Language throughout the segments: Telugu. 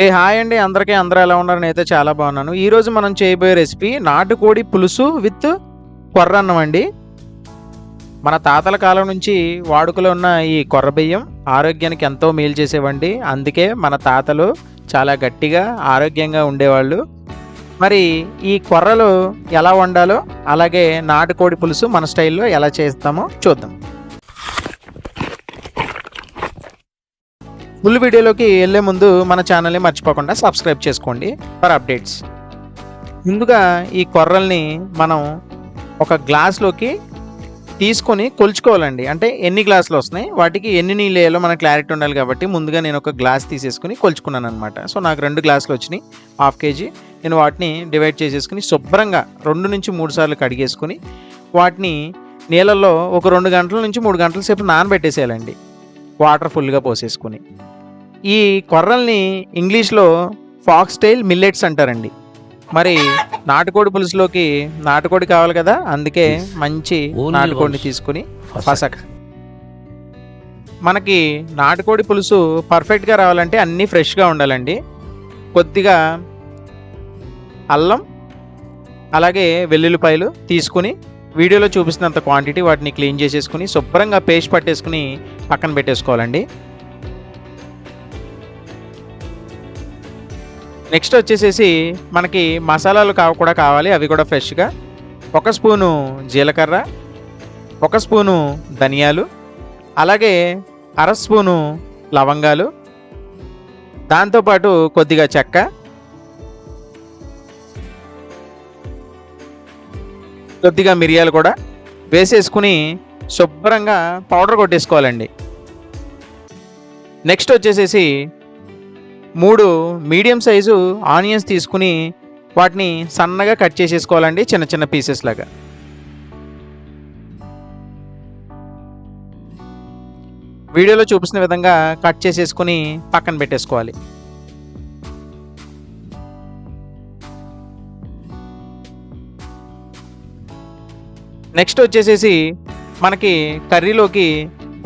ఏ హాయ్ అండి. అందరికీ అందరూ ఎలా ఉన్నారు? నేనైతే చాలా బాగున్నాను. ఈరోజు మనం చేయబోయే రెసిపీ నాటుకోడి పులుసు విత్ కొర్ర అన్నం అండి. మన తాతల కాలం నుంచి వాడుకలో ఉన్న ఈ కొర్ర బియ్యం ఆరోగ్యానికి ఎంతో మేలు చేసేవండి. అందుకే మన తాతలు చాలా గట్టిగా ఆరోగ్యంగా ఉండేవాళ్ళు. మరి ఈ కొర్రలు ఎలా వండాలో అలాగే నాటుకోడి పులుసు మన స్టైల్లో ఎలా చేస్తామో చూద్దాం. ఫుల్ వీడియోలోకి వెళ్ళే ముందు మన ఛానల్ని మర్చిపోకుండా సబ్స్క్రైబ్ చేసుకోండి ఫర్ అప్డేట్స్. ముందుగా ఈ కొర్రల్ని మనం ఒక గ్లాస్లోకి తీసుకొని కొలుచుకోవాలండి. అంటే ఎన్ని గ్లాసులు వస్తున్నాయి? వాటికి ఎన్ని నీళ్ళు వేయాలో మనకు క్లారిటీ ఉండాలి కాబట్టి ముందుగా నేను ఒక గ్లాస్ తీసేసుకుని కొలుచుకున్నాను అనమాట సో నాకు రెండు గ్లాసులు వచ్చినాయి హాఫ్ కేజీ. నేను వాటిని డివైడ్ చేసేసుకుని శుభ్రంగా రెండు నుంచి మూడు సార్లు కడిగేసుకుని వాటిని నీళ్ళల్లో ఒక రెండు గంటల నుంచి మూడు గంటల సేపు నానబెట్టేసేయాలండి. వాటర్ ఫుల్గా పోసేసుకుని. ఈ కొర్రల్ని ఇంగ్లీష్లో ఫాక్స్ టైల్ మిల్లెట్స్ అంటారండి మరి నాటుకోడి పులుసులోకి నాటుకోడి కావాలి కదా అందుకే మంచి నాటుకోడిని. తీసుకుని. ఫసక్ మనకి నాటుకోడి పులుసు పర్ఫెక్ట్గా రావాలంటే అన్నీ ఫ్రెష్గా ఉండాలండి కొద్దిగా అల్లం అలాగే వెల్లుల్లిపాయలు తీసుకుని వీడియోలో చూపిస్తున్నంత క్వాంటిటీ వాటిని క్లీన్ చేసేసుకుని శుభ్రంగా పేస్ట్ పట్టేసుకుని పక్కన పెట్టేసుకోవాలండి నెక్స్ట్ వచ్చేసేసి మనకి మసాలాలు కావ కూడా కావాలి. అవి కూడా ఫ్రెష్గా. ఒక స్పూను జీలకర్ర ఒక స్పూను ధనియాలు అలాగే అర స్పూను లవంగాలు దాంతోపాటు కొద్దిగా చెక్క. కొద్దిగా మిరియాలు కూడా వేసేసుకుని శుభ్రంగా పౌడర్ కొట్టేసుకోవాలండి. నెక్స్ట్ వచ్చేసేసి మూడు మీడియం సైజు ఆనియన్స్ తీసుకుని వాటిని సన్నగా కట్ చేసేసుకోవాలండి చిన్న చిన్న పీసెస్ లాగా. వీడియోలో చూపిస్తున్న విధంగా కట్ చేసేసుకుని పక్కన పెట్టేసుకోవాలి. నెక్స్ట్ వచ్చేసేసి మనకి కర్రీలోకి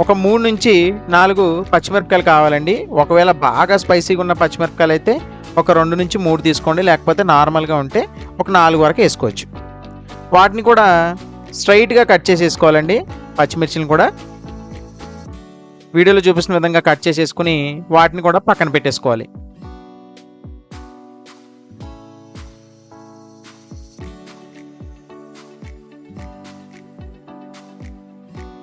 ఒక మూడు నుంచి నాలుగు పచ్చిమిరపకాయలు కావాలండి. ఒకవేళ బాగా స్పైసీగా ఉన్న పచ్చిమిరపకాయలు అయితే ఒక రెండు నుంచి మూడు తీసుకోండి. లేకపోతే నార్మల్గా ఉంటే ఒక నాలుగు వరకు వేసుకోవచ్చు. వాటిని కూడా స్ట్రైట్గా కట్ చేసేసుకోవాలండి. పచ్చిమిర్చిని కూడా వీడియోలో చూపిస్తున్న విధంగా కట్ చేసేసుకుని వాటిని కూడా పక్కన పెట్టేసుకోవాలి.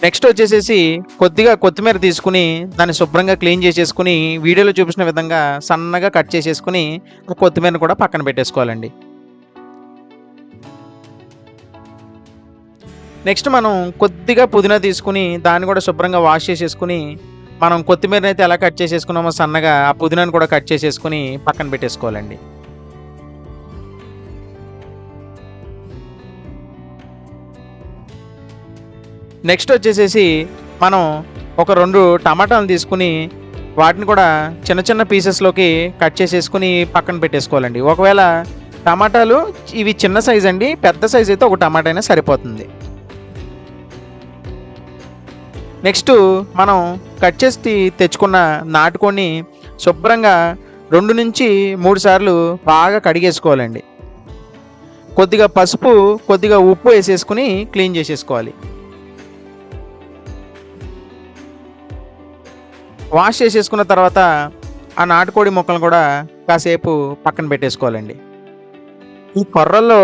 నెక్స్ట్ వచ్చేసేసి కొద్దిగా కొత్తిమీర తీసుకుని దాన్ని శుభ్రంగా క్లీన్ చేసేసుకుని వీడియోలో చూపించిన విధంగా సన్నగా కట్ చేసేసుకుని కొత్తిమీరను కొత్తిమీరని కూడా పక్కన పెట్టేసుకోవాలండి. నెక్స్ట్ మనం కొద్దిగా పుదీనా తీసుకుని దాన్ని కూడా శుభ్రంగా వాష్ చేసేసుకుని మనం కొత్తిమీరని అయితే ఎలా కట్ చేసేసుకున్నామో సన్నగా ఆ పుదీనాను కూడా కట్ చేసేసుకుని పక్కన పెట్టేసుకోవాలండి. నెక్స్ట్ వచ్చేసేసి మనం ఒక రెండు టమాటాలు తీసుకుని వాటిని కూడా చిన్న చిన్న పీసెస్లోకి కట్ చేసేసుకుని పక్కన పెట్టేసుకోవాలండి. ఒకవేళ టమాటాలు ఇవి చిన్న సైజ్ అండి పెద్ద సైజ్ అయితే ఒక టమాటా అయినా సరిపోతుంది. నెక్స్ట్ మనం కట్ చేసి తెచ్చుకున్న నాటుకొని శుభ్రంగా రెండు నుంచి మూడు సార్లు బాగా కడిగేసుకోవాలండి. కొద్దిగా పసుపు కొద్దిగా ఉప్పు వేసేసుకుని క్లీన్ చేసేసుకోవాలి. వాష్ చేసేసుకున్న తర్వాత ఆ నాటుకోడి ముక్కలను కూడా కాసేపు పక్కన పెట్టేసుకోవాలండి. ఈ కొర్రల్లో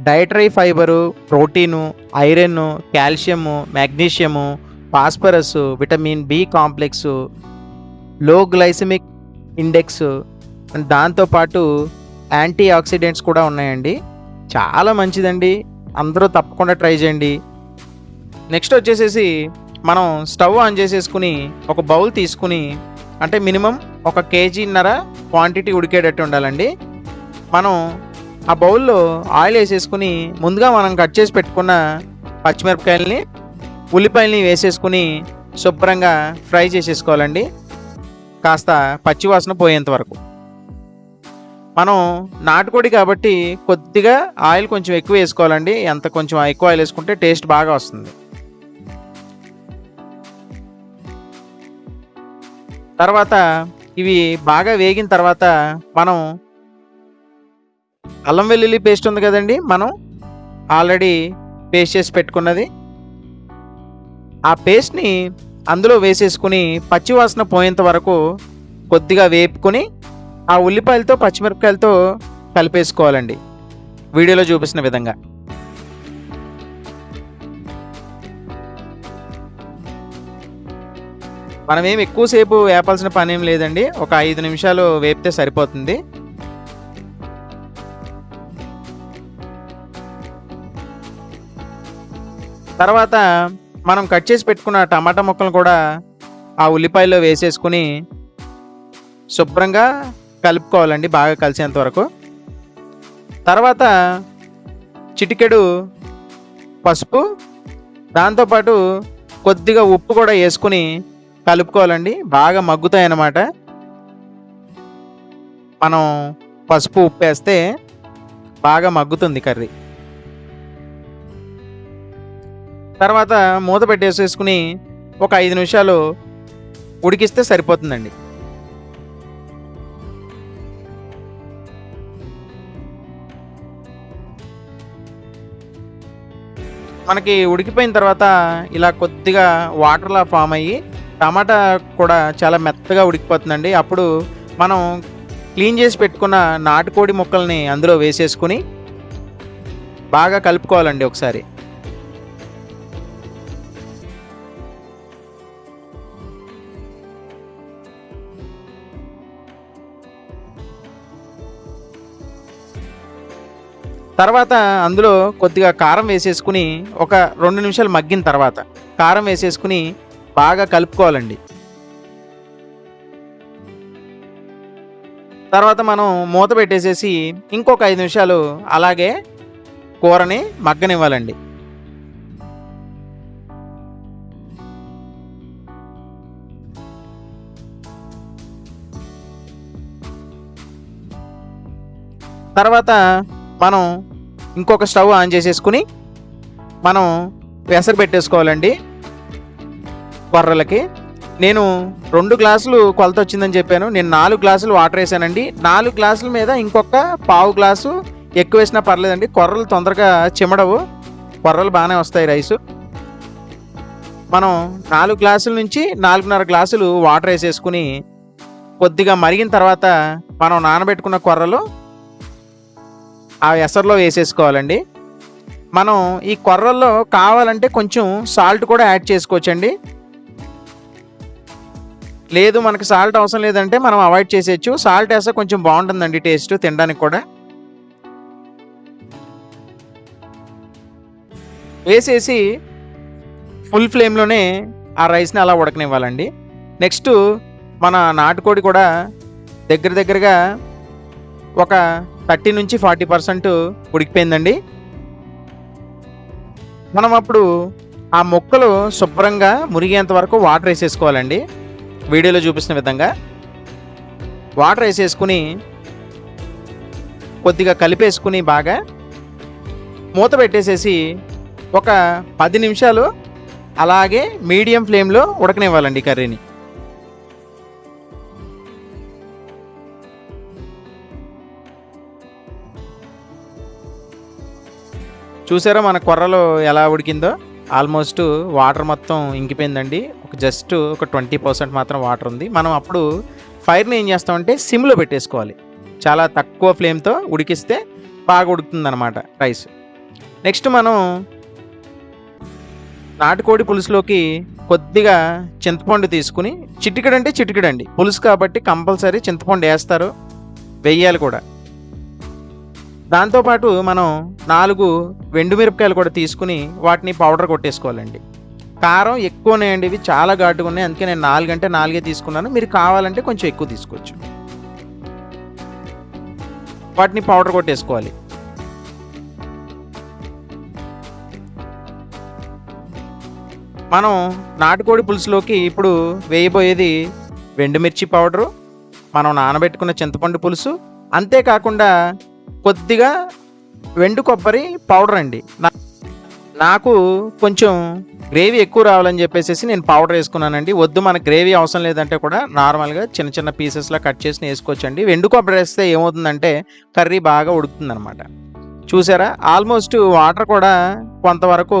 dietary fibre protein iron calcium magnesium phosphorus vitamin B కాంప్లెక్స్లో గ్లైసమిక్ ఇండెక్స్ దాంతోపాటు యాంటీ ఆక్సిడెంట్స్ కూడా ఉన్నాయండి. చాలా మంచిదండి. అందరూ తప్పకుండా ట్రై చేయండి. నెక్స్ట్ వచ్చేసేసి మనం స్టవ్ ఆన్ చేసేసుకుని ఒక బౌల్ తీసుకుని అంటే మినిమం ఒక కేజీన్నర క్వాంటిటీ ఉడికేటట్టు ఉండాలండి. మనం ఆ బౌల్లో ఆయిల్ వేసేసుకుని ముందుగా మనం కట్ చేసి పెట్టుకున్న పచ్చిమిరపకాయలని ఉల్లిపాయలని వేసేసుకుని శుభ్రంగా ఫ్రై చేసేసుకోవాలండి. కాస్త పచ్చివాసన పోయేంత వరకు. మనం నాటుకోడి కాబట్టి కొద్దిగా ఆయిల్ కొంచెం ఎక్కువ వేసుకోవాలండి. ఎంత కొంచెం ఎక్కువ ఆయిల్ వేసుకుంటే టేస్ట్ బాగా వస్తుంది. తర్వాత ఇవి బాగా వేగిన తర్వాత మనం అల్లం వెల్లుల్లి పేస్ట్ ఉంది కదండి మనం ఆల్రెడీ పేస్ట్ చేసి పెట్టుకున్నది. ఆ పేస్ట్ని అందులో వేసేసుకుని పచ్చివాసన పోయేంత వరకు కొద్దిగా వేపుకొని ఆ ఉల్లిపాయలతో పచ్చిమిరపకాయలతో కలిపేసుకోవాలండి. వీడియోలో చూపిస్తున్న విధంగా. మనం ఏమి ఎక్కువసేపు వేపాల్సిన పని ఏం లేదండి. ఒక ఐదు నిమిషాలు వేపితే సరిపోతుంది. తర్వాత మనం కట్ చేసి పెట్టుకున్న టమాటా ముక్కలు కూడా ఆ ఉల్లిపాయలో వేసేసుకుని శుభ్రంగా కలుపుకోవాలండి బాగా కలిసేంత వరకు. తర్వాత చిటికెడు పసుపు దాంతోపాటు కొద్దిగా ఉప్పు కూడా వేసుకుని కలుపుకోవాలండి. బాగా మగ్గుతాయి అన్నమాట మనం పసుపు ఉప్పు వేస్తే బాగా మగ్గుతుంది కర్రీ. తర్వాత మూత పెట్టేసేసుకుని ఒక ఐదు నిమిషాలు ఉడికిస్తే సరిపోతుందండి. మనకి ఉడికిపోయిన తర్వాత ఇలా కొద్దిగా వాటర్లా ఫామ్ అయ్యి టమాటా కూడా చాలా మెత్తగా ఉడికిపోతుందండి. అప్పుడు మనం క్లీన్ చేసి పెట్టుకున్న నాటుకోడి ముక్కల్ని అందులో వేసేసుకుని బాగా కలుపుకోవాలండి ఒకసారి. తర్వాత అందులో కొద్దిగా కారం వేసేసుకుని ఒక రెండు నిమిషాలు మగ్గిన తర్వాత కారం వేసేసుకుని బాగా కలుపుకోవాలండి. తర్వాత మనం మూత పెట్టేసేసి ఇంకొక ఐదు నిమిషాలు అలాగే కూరని మగ్గనివ్వాలండి. తర్వాత మనం ఇంకొక స్టవ్ ఆన్ చేసేసుకుని మనం పెసరు పెట్టేసుకోవాలండి. కొర్రలకి నేను రెండు గ్లాసులు కొలత వచ్చిందని చెప్పాను. నేను నాలుగు గ్లాసులు వాటర్ వేసానండి. నాలుగు గ్లాసుల మీద ఇంకొక పావు గ్లాసు ఎక్కువ వేసినా పర్లేదండి. కొర్రలు తొందరగా చిమడవు. కొర్రలు బాగానే వస్తాయి రైసు. మనం నాలుగు గ్లాసుల నుంచి నాలుగున్నర గ్లాసులు వాటర్ వేసేసుకుని కొద్దిగా మరిగిన తర్వాత మనం నానబెట్టుకున్న కొర్రలు ఆ ఎసర్లో వేసేసుకోవాలండి. మనం ఈ కొర్రల్లో కావాలంటే కొంచెం సాల్ట్ కూడా యాడ్ చేసుకోవచ్చండి. లేదు మనకి సాల్ట్ అవసరం లేదంటే మనం అవాయిడ్ చేసేయచ్చు. సాల్ట్ వేస్తే కొంచెం బాగుంటుందండి టేస్ట్ తినడానికి కూడా. వేసేసి ఫుల్ ఫ్లేమ్లోనే ఆ రైస్ని అలా ఉడకనివ్వాలండి. నెక్స్ట్ మన నాటుకోడి కూడా దగ్గర దగ్గరగా ఒక థర్టీ నుంచి ఫార్టీ పర్సెంట్ ఉడికిపోయిందండి. మనం అప్పుడు ఆ మొక్కలు శుభ్రంగా మురిగేంత వరకు వాటర్ వేసేసుకోవాలండి. వీడియోలో చూపిస్తున్న విధంగా వాటర్ వేసేసుకుని కొద్దిగా కలిపేసుకుని బాగా మూత పెట్టేసేసి ఒక పది నిమిషాలు అలాగే మీడియం ఫ్లేమ్లో ఉడకనివ్వాలండి కర్రీని. చూసారా మన కొర్రలో ఎలా ఉడికిందో? ఆల్మోస్ట్ వాటర్ మొత్తం ఇంకిపోయిందండి. ఒక జస్ట్ ఒక ట్వంటీ పర్సెంట్ మాత్రం వాటర్ ఉంది. మనం అప్పుడు ఫైర్ని ఏం చేస్తామంటే సిమ్లో పెట్టేసుకోవాలి. చాలా తక్కువ ఫ్లేమ్తో ఉడికిస్తే బాగా ఉడుకుతుందన్నమాట రైస్. నెక్స్ట్ మనం నాటుకోడి పులుసులోకి కొద్దిగా చింతపండు తీసుకుని చిటికడంటే చిటికడండి. పులుసు కాబట్టి కంపల్సరీ చింతపండు వేస్తారు. వెయ్యాలి కూడా. దాంతోపాటు మనం నాలుగు మిరపకాయలు కూడా తీసుకుని వాటిని పౌడర్ కొట్టేసుకోవాలండి. కారం ఎక్కువనేయండి ఇవి చాలా ఘాటుగా ఉన్నాయి అందుకే నేను నాలుగంటే నాలుగే తీసుకున్నాను. మీరు కావాలంటే కొంచెం ఎక్కువ తీసుకోవచ్చు. వాటిని పౌడర్ కొట్టేసుకోవాలి. మనం నాటుకోడి పులుసులోకి ఇప్పుడు వేయబోయేది వెండుమిర్చి పౌడరు మనం నానబెట్టుకున్న చింతపండు పులుసు అంతేకాకుండా కొద్దిగా వెండు కొబ్బరి పౌడర్ అండి నాకు కొంచెం గ్రేవీ ఎక్కువ రావాలని చెప్పేసి నేను పౌడర్ వేసుకున్నానండి. వద్దు మనకు గ్రేవీ అవసరం లేదంటే కూడా నార్మల్గా చిన్న చిన్న పీసెస్లో కట్ చేసి వేసుకోవచ్చండి. వెండు కొబ్బరి వేస్తే ఏమవుతుందంటే కర్రీ బాగా ఉడుకుతుంది అనమాట చూసారా? ఆల్మోస్ట్ వాటర్ కూడా కొంతవరకు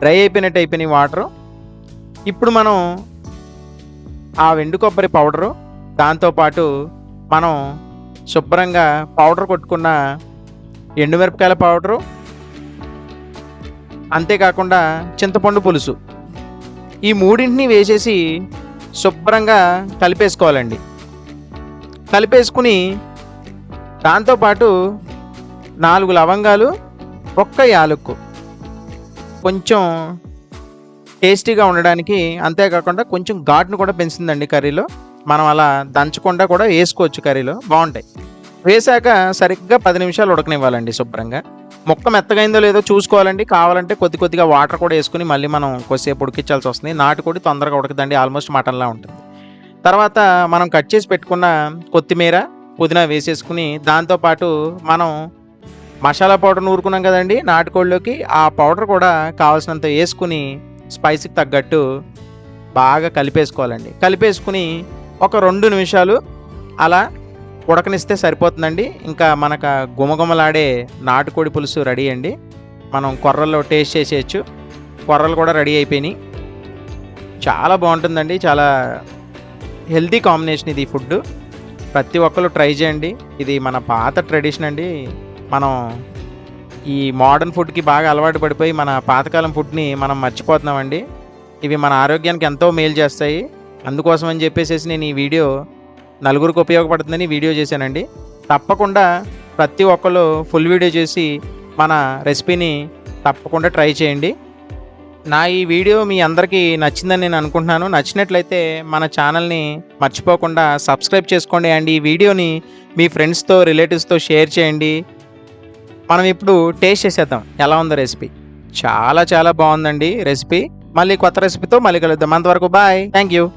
డ్రై అయిపోయినట్టు అయిపోయినాయి వాటర్ ఇప్పుడు మనం ఆ వెండు కొబ్బరి పౌడరు దాంతోపాటు మనం శుభ్రంగా పౌడర్ కొట్టుకున్న ఎండుమిరపకాయల పౌడరు అంతేకాకుండా చింతపండు పులుసు. ఈ మూడింటిని వేసేసి శుభ్రంగా కలిపేసుకోవాలండి. కలిపేసుకుని దాంతోపాటు నాలుగు లవంగాలు ఒక్క యాలక్కు. కొంచెం టేస్టీగా ఉండడానికి అంతేకాకుండా కొంచెం ఘాటును కూడా పెంచుతుందండి కర్రీలో. మనం అలా దంచకుండా కూడా వేసుకోవచ్చు కర్రీలో. బాగుంటాయి. వేసాక సరిగ్గా పది నిమిషాలు ఉడకనివ్వాలండి శుభ్రంగా. మొక్క మెత్తగైందో లేదో చూసుకోవాలండి. కావాలంటే కొద్ది కొద్దిగా వాటర్ కూడా వేసుకుని మళ్ళీ మనం కొద్దిసేపు ఉడికించాల్సి వస్తుంది. నాటుకోడి తొందరగా ఉడకదండి. ఆల్మోస్ట్ మటన్లా ఉంటుంది. తర్వాత మనం కట్ చేసి పెట్టుకున్న కొత్తిమీర పుదీనా వేసేసుకుని దాంతోపాటు మనం మసాలా పౌడర్ నూరుకున్నాం కదండి. నాటుకోడిలోకి ఆ పౌడర్ కూడా కావాల్సినంత వేసుకుని స్పైసీకి తగ్గట్టు బాగా కలిపేసుకోవాలండి. కలిపేసుకుని ఒక రెండు నిమిషాలు అలా ఉడకనిస్తే సరిపోతుందండి. ఇంకా మనకు గుమగుమలాడే నాటుకోడి పులుసు రెడీ అండి. మనం కొర్రల్లో టేస్ట్ చేసేయచ్చు. కొర్రలు కూడా రెడీ అయిపోయినాయి. చాలా బాగుంటుందండి. చాలా హెల్తీ కాంబినేషన్ ఇది ఫుడ్. ప్రతి ఒక్కరు ట్రై చేయండి. ఇది మన పాత ట్రెడిషన్ అండి. మనం ఈ మోడర్న్ ఫుడ్కి బాగా అలవాటు పడిపోయి మన పాతకాలం ఫుడ్ని మనం మర్చిపోతున్నామండి. ఇవి మన ఆరోగ్యానికి ఎంతో మేలు చేస్తాయి. అందుకోసం అని చెప్పేసి నేను ఈ వీడియో నలుగురికి ఉపయోగపడుతుందని వీడియో చేశానండి. తప్పకుండా ప్రతి ఒక్కరు ఫుల్ వీడియో చేసి మన రెసిపీని తప్పకుండా ట్రై చేయండి. నా ఈ వీడియో మీ అందరికీ నచ్చిందని నేను అనుకుంటున్నాను. నచ్చినట్లయితే మన ఛానల్ని మర్చిపోకుండా సబ్స్క్రైబ్ చేసుకోండి అండ్ ఈ వీడియోని మీ ఫ్రెండ్స్తో రిలేటివ్స్తో షేర్ చేయండి. మనం ఇప్పుడు టేస్ట్ చేసేద్దాం. ఎలా ఉందో రెసిపీ. చాలా చాలా బాగుందండి రెసిపీ. మళ్ళీ కొత్త రెసిపీతో మళ్ళీ కలుద్దాం. అంతవరకు బాయ్. Thank you.